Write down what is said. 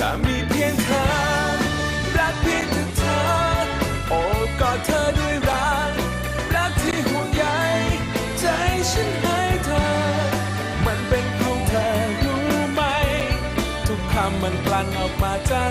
จะมีเพียงเธอ รักเพียงแต่เธอ โอบกอดเธอด้วยรัก รักที่ห่วงใยใจฉันให้เธอ มันเป็นของเธอรู้ไหม ทุกคำมันกลั่นออกมาจาก